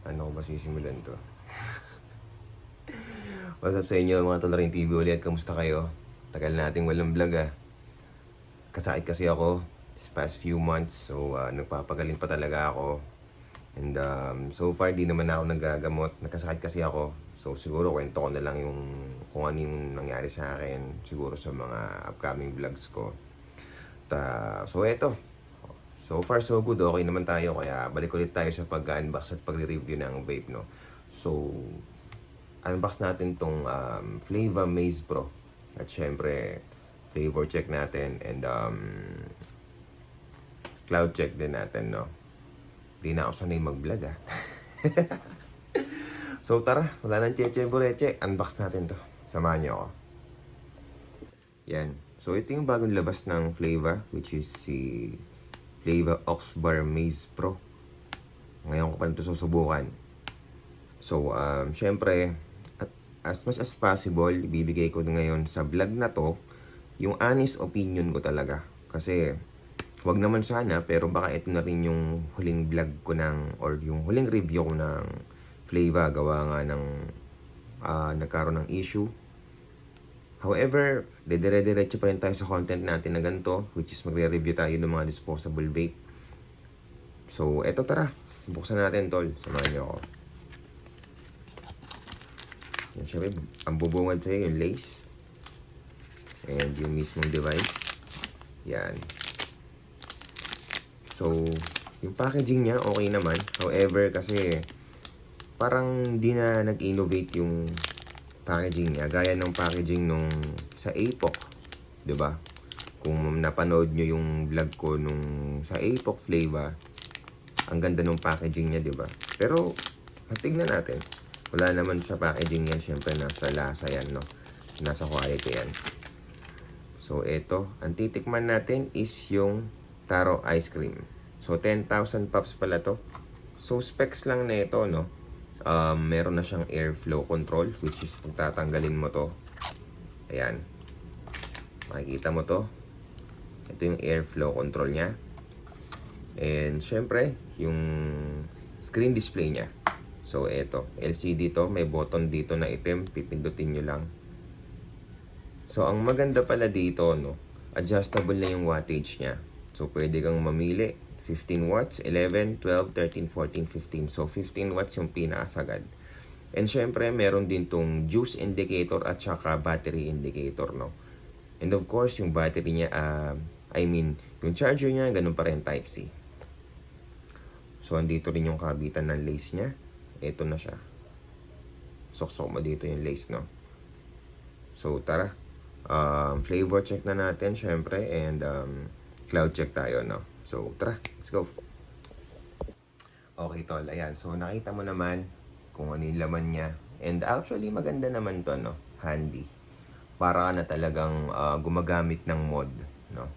Ano ko ba sisimulan to? What's up sa inyo mga Tolaring TV ulit? Kamusta kayo? Tagal nating walang vlog ah. Kasakit kasi ako this past few months. So ah, nagpapagaling pa talaga ako. And um, so far di naman ako nagagamot. Nagkasakit kasi ako. So siguro kwento ko na lang yung kung ano yung nangyari sa akin. Siguro sa mga upcoming vlogs ko. Ta, so eto, So far so good, okay naman tayo kaya balik ulit tayo sa pag-unbox at pagre-review ng vape no. So unbox natin tong um, Flava Maze Pro at syempre flavor check natin and um, cloud check din natin no. Di na ako sanay mag-vlog ah. so tara, wala nang cheche bureche, unbox natin to. Samahan niyo ako. Yan. So ito yung bagong labas ng Flava which is si Flava Oxbar Maze Pro. Ngayon ko pa ito susubukan. So, um, syempre, at as much as possible, ibibigay ko ngayon sa vlog na to, yung honest opinion ko talaga. Kasi, wag naman sana, pero baka ito na rin yung huling vlog ko ng, or yung huling review ko ng Flava, gawa nga ng, ah, nagkaroon ng issue. However, dedire-diretso pa rin tayo sa content natin na ganito, which is magre-review tayo ng mga disposable vape. So, eto tara. Buksan natin, tol. Samahan niyo ako. Yan, syempre, ang bubungad sa'yo yung lace. And yung mismong device. Yan. So, yung packaging niya, okay naman. However, kasi parang di na nag-innovate yung packaging niya. Gaya ng packaging nung sa APOC. 'di ba? Kung napanood nyo yung vlog ko nung sa APOC Flava, ang ganda ng packaging niya, 'di ba? Pero, tignan natin. Wala naman sa packaging yan. Siyempre, nasa lasa yan, no? Nasa quality yan. So, ito. Ang titikman natin is yung Taro Ice Cream. So, 10,000 puffs pala to. So, specs lang na ito, no? Um, meron na siyang airflow control which is pagtatanggalin mo to. Ayan. Makikita mo to. Ito yung airflow control niya. And syempre yung screen display niya. So ito LCD to. May button dito na itim. Pipindutin nyo lang. So ang maganda pala dito no adjustable na yung wattage niya. So pwede kang mamili 15 watts, 11, 12, 13, 14, 15. So, 15 watts yung pinakasagad. And syempre, meron din tong juice indicator at saka battery indicator, no? And of course, yung battery niya, uh, I mean, yung charger niya, ganun pa rin Type-C. So, andito rin yung kabitan ng lace niya. Ito na siya. Soksok mo dito yung lace, no? So, tara. Um, flavor check na natin, syempre. And um, cloud check tayo, no? So, tara, let's go. Okay, tol. Ayan. So, nakita mo naman kung ano yung laman niya. And actually, maganda naman to, no? Handy. Para na talagang ah, gumagamit ng mod, no?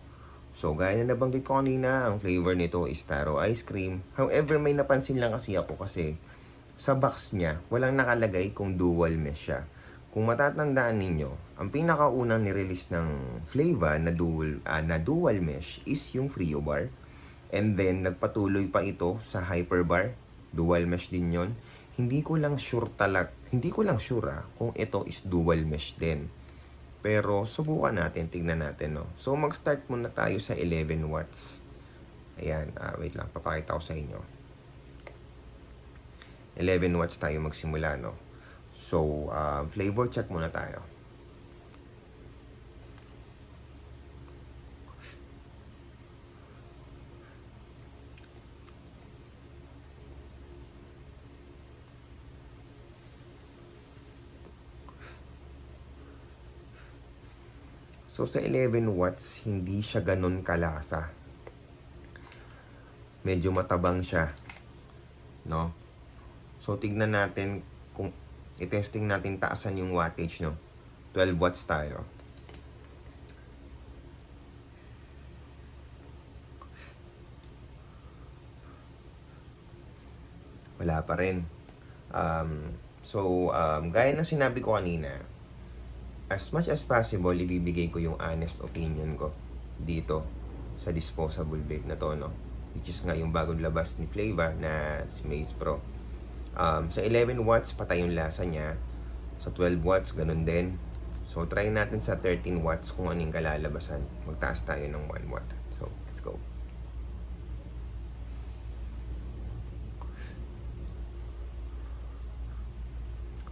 So, gaya na nabanggit ko kanina, ang flavor nito is taro ice cream. However, may napansin lang kasi ako kasi sa box niya, walang nakalagay kung dual mesh siya. Kung matatandaan ninyo, ang pinakaunang nirelease ng Flava na dual, ah, na dual mesh is yung Frio Bar. And then, nagpatuloy pa ito sa Hyperbar. Dual mesh din yon. Hindi ko lang sure talag, hindi ko lang sure ah, kung ito is dual mesh din. Pero, subukan natin, tignan natin, no. So, mag-start muna tayo sa 11 watts. Ayan, ah, wait lang, papakita ko sa inyo. 11 watts tayo magsimula, no. So, uh, flavor check muna tayo. So, sa 11 watts, hindi siya ganun kalasa. Medyo matabang siya. No? So, tignan natin kung i-testing natin taasan yung wattage, no? 12 watts tayo. Wala pa rin. Um, so, um, gaya ng sinabi ko kanina, as much as possible, ibibigay ko yung honest opinion ko dito sa disposable vape na to, no? Which is nga yung bagong labas ni Flava na si Maze Pro. Um, sa 11 watts, patay yung lasa niya. Sa 12 watts, ganun din. So, try natin sa 13 watts kung ano kalalabasan. Magtaas tayo ng 1 watt. So, let's go.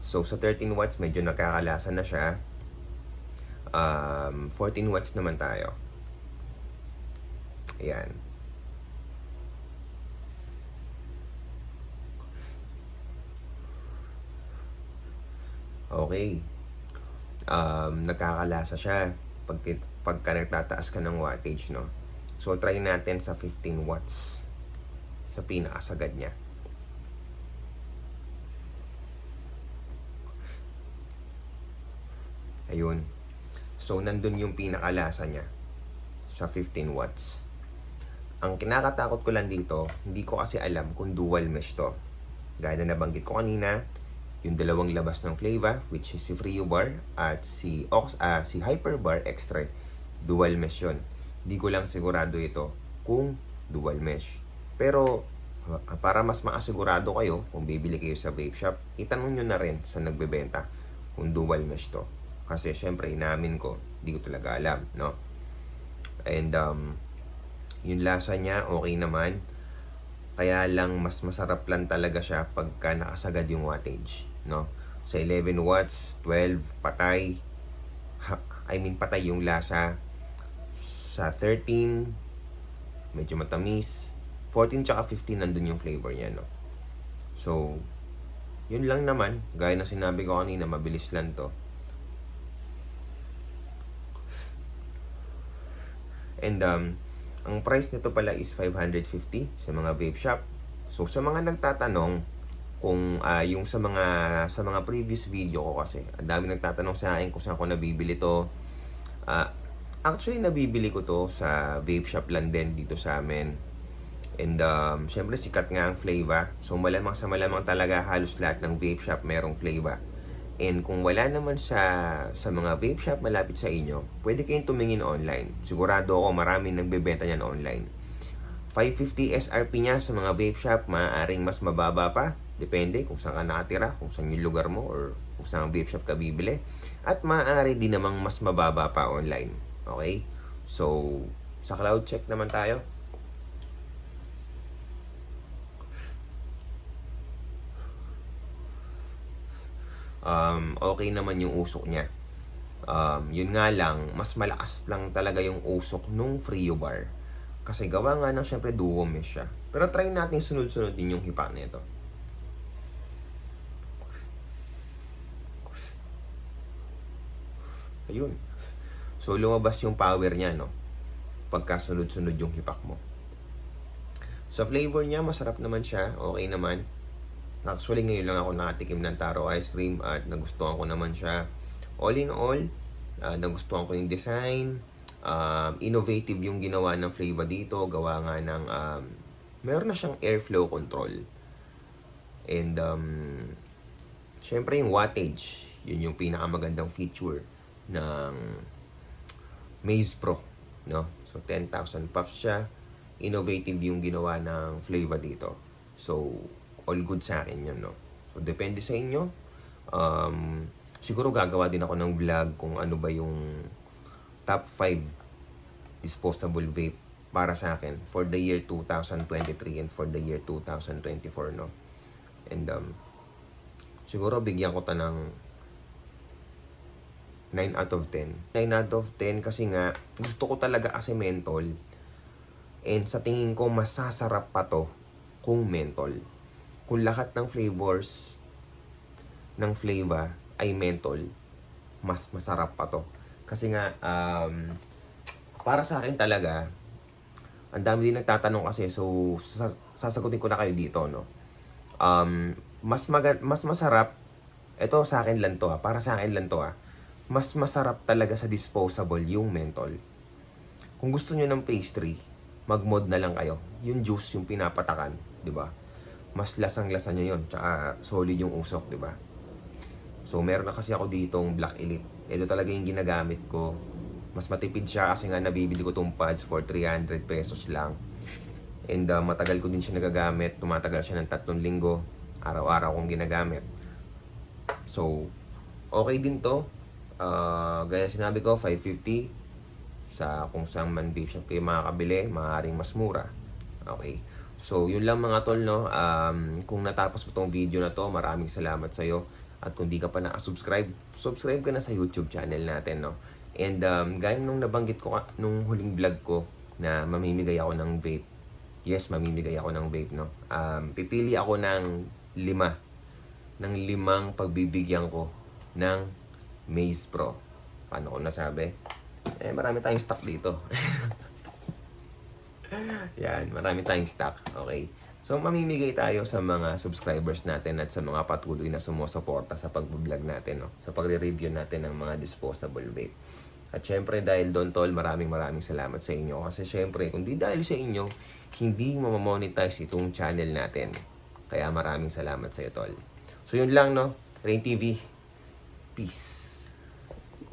So, sa 13 watts, medyo nakakalasa na siya. Um, 14 watts naman tayo. Ayan. Okay. Um, nagkakalasa siya pag, pagka nagtataas ka ng wattage, no? So, try natin sa 15 watts sa pinakasagad niya. Ayun. So, nandun yung pinakalasa niya sa 15 watts. Ang kinakatakot ko lang dito, hindi ko kasi alam kung dual mesh to. Gaya na nabanggit ko kanina, yung dalawang labas ng Flava, which is si Frio Bar at si, Ox, ah, si Hyper Bar Extra, dual mesh yun. Hindi ko lang sigurado ito kung dual mesh. Pero, ah, para mas makasigurado kayo, kung bibili kayo sa vape shop, itanong nyo na rin sa nagbebenta kung dual mesh to. Kasi syempre, inamin ko, hindi ko talaga alam, no? And, um, yung lasa niya, okay naman. Kaya lang, mas masarap lang talaga siya pagka nakasagad yung wattage, no? Sa 11 watts, 12, patay. Ha- I mean, patay yung lasa. Sa 13, medyo matamis. 14 tsaka 15, nandun yung flavor niya, no? So, yun lang naman. Gaya na sinabi ko kanina, mabilis lang to. And um, ang price nito pala is 550 sa mga vape shop. So sa mga nagtatanong kung ah, yung sa mga sa mga previous video ko kasi, ang dami nagtatanong sa akin kung saan ko nabibili to. Ah, actually nabibili ko to sa vape shop lang din dito sa amin. And um, syempre sikat nga ang Flava. So malamang sa malamang talaga halos lahat ng vape shop merong Flava. And kung wala naman sa sa mga vape shop malapit sa inyo, pwede kayong tumingin online. Sigurado ako maraming nagbebenta niyan online. 550 SRP niya sa mga vape shop, maaaring mas mababa pa. Depende kung saan ka nakatira, kung saan yung lugar mo, or kung saan ang vape shop ka bibili. At maaari din namang mas mababa pa online. Okay? So, sa cloud check naman tayo. Um, okay naman yung usok niya. Um, yun nga lang, mas malakas lang talaga yung usok nung Frio Bar. Kasi gawa nga ng syempre duo mesh siya. Pero try natin sunod-sunod din yung hipa nito. Ayun. So lumabas yung power niya, no? Pagka sunod-sunod yung hipak mo. Sa flavor niya, masarap naman siya. Okay naman. Actually, ngayon lang ako nakatikim ng taro ice cream at nagustuhan ko naman siya. All in all, ah, nagustuhan ko yung design. Um, innovative yung ginawa ng flavor dito. Gawa nga ng, um, meron na siyang airflow control. And, um, syempre yung wattage. Yun yung pinakamagandang feature ng Maze Pro. No? So, 10,000 puffs siya. Innovative yung ginawa ng flavor dito. So, all good sa akin yun, no? So, depende sa inyo. Um, siguro gagawa din ako ng vlog kung ano ba yung top 5 disposable vape para sa akin for the year 2023 and for the year 2024, no? And, um, siguro bigyan ko ta ng 9 out of 10. 9 out of 10 kasi nga, gusto ko talaga kasi mentol. And sa tingin ko, masasarap pa to kung mentol kung lahat ng flavors ng flavor ay menthol, mas masarap pa to. Kasi nga, um, para sa akin talaga, ang dami din nagtatanong kasi, so sas- sasagutin ko na kayo dito, no? Um, mas, maga- mas masarap, ito sa akin lang to ha, para sa akin lang to ha, mas masarap talaga sa disposable yung menthol. Kung gusto nyo ng pastry, mag-mod na lang kayo. Yung juice, yung pinapatakan, di ba? Mas lasang-lasa niya yon tsaka solid yung usok, di ba? So, meron na kasi ako ditong Black Elite. Ito talaga yung ginagamit ko. Mas matipid siya kasi nga nabibili ko tong pads for 300 pesos lang. And uh, matagal ko din siya nagagamit. Tumatagal siya ng tatlong linggo. araw-araw kong ginagamit. So, okay din to. Ah, gaya sinabi ko, 550 sa kung saan man vape shop kayo makakabili, maaaring mas mura. Okay. So, yun lang mga tol, no? Um, kung natapos mo tong video na to, maraming salamat sa'yo. At kung di ka pa nakasubscribe, subscribe ka na sa YouTube channel natin, no? And um, gaya nung nabanggit ko nung huling vlog ko na mamimigay ako ng vape. Yes, mamimigay ako ng vape, no? Um, pipili ako ng lima. Ng limang pagbibigyan ko ng Maze Pro. Paano ko nasabi? Eh, marami tayong stock dito. Yan, marami tayong stock. Okay. So, mamimigay tayo sa mga subscribers natin at sa mga patuloy na sumusuporta sa pag-vlog natin, no? Sa pagre-review natin ng mga disposable vape. At syempre, dahil doon, Tol, maraming maraming salamat sa inyo. Kasi syempre, kung di dahil sa inyo, hindi mamamonetize itong channel natin. Kaya maraming salamat sa iyo, Tol. So, yun lang, no? Rain TV. Peace.